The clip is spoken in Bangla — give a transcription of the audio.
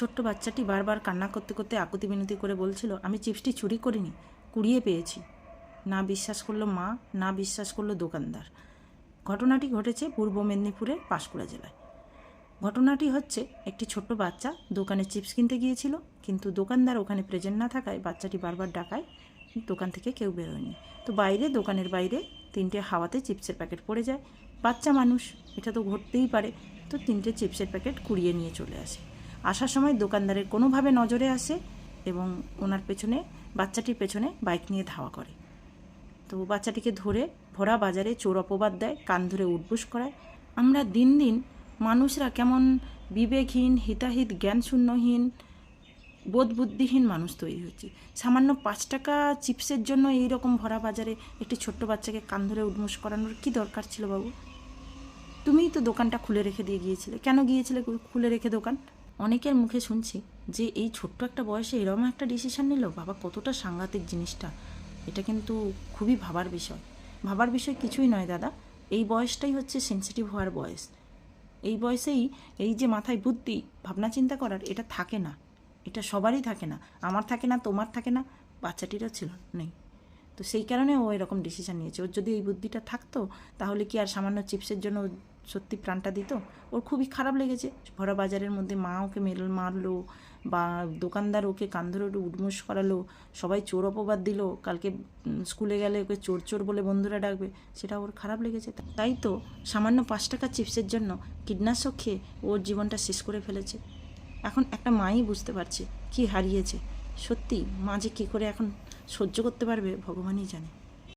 ছোট্ট বাচ্চাটি বারবার কান্না করতে করতে আকুতি বিনতি করে বলছিল, আমি চিপসটি চুরি করিনি, কুড়িয়ে পেয়েছি। না বিশ্বাস করল মা, না বিশ্বাস করল দোকানদার। ঘটনাটি ঘটেছে পূর্ব মেদিনীপুরের পাঁশকুড়া জেলায়। ঘটনাটি হচ্ছে, একটি ছোট্ট বাচ্চা দোকানে চিপস কিনতে গিয়েছিল, কিন্তু দোকানদার ওখানে প্রেজেন্ট না থাকায় বাচ্চাটি বারবার ডাকায়, দোকান থেকে কেউ বেরোয়নি। তো বাইরে, দোকানের বাইরে তিনটে হাওয়াতে চিপসের প্যাকেট পড়ে যায়। বাচ্চা মানুষ, এটা তো ঘটতেই পারে, তো তিনটে চিপসের প্যাকেট কুড়িয়ে নিয়ে চলে আসে। আসার সময় দোকানদারের কোনোভাবে নজরে আসে এবং ওনার পেছনে, বাচ্চাটির পেছনে বাইক নিয়ে ধাওয়া করে। তো বাচ্চাটিকে ধরে ভরা বাজারে চোর অপবাদ দেয়, কান ধরে উঠবুস করায়। আমরা দিন দিন মানুষরা কেমন বিবেকহীন, হিতাহিত, জ্ঞানশূন্যহীন বোধ বুদ্ধিহীন মানুষ তৈরি হচ্ছে। সামান্য পাঁচ টাকা চিপসের জন্য এই রকম ভরা বাজারে একটি ছোট্ট বাচ্চাকে কান ধরে উঠমুস করানোর কি দরকার ছিল বাবু? তুমিই তো দোকানটা খুলে রেখে দিয়ে গিয়েছিলে। কেন গিয়েছিলে খুলে রেখে দোকান? অনেকের মুখে শুনছি যে এই ছোট্ট একটা বয়সে এরকম একটা ডিসিশন নিল, বাবা, কতটা সাংঘাতিক জিনিসটা। এটা কিন্তু খুবই ভাবার বিষয়। ভাবার বিষয় কিছুই নয় দাদা, এই বয়সটাই হচ্ছে সেন্সিটিভ হওয়ার বয়স। এই বয়সেই এই যে মাথায় বুদ্ধি, ভাবনা চিন্তা করার, এটা থাকে না। এটা সবারই থাকে না। আমার থাকে না, তোমার থাকে না, বাচ্চাটিরও ছিল, নেই। তো সেই কারণে ও এরকম ডিসিশান নিয়েছে। ওর যদি এই বুদ্ধিটা থাকতো, তাহলে কি আর সামান্য চিপসের জন্য সত্যি প্রাণটা দিত। ওর খুবই খারাপ লেগেছে। ভরা বাজারের মধ্যে মা ওকে মেল মারলো বা দোকানদার ওকে কান ধরে একটু উডমুস করালো, সবাই চোর অপবাদ দিল, কালকে স্কুলে গেলে ওকে চোর চোর বলে বন্ধুরা ডাকবে, সেটা ওর খারাপ লেগেছে। তাই তো সামান্য পাঁচ টাকা চিপসের জন্য কীটনাশক খেয়ে ওর জীবনটা শেষ করে ফেলেছে। এখন একটা মাই বুঝতে পারছে, কি হারিয়েছে। সত্যি মা যে কী করে এখন সহ্য করতে পারবে, ভগবানই জানে।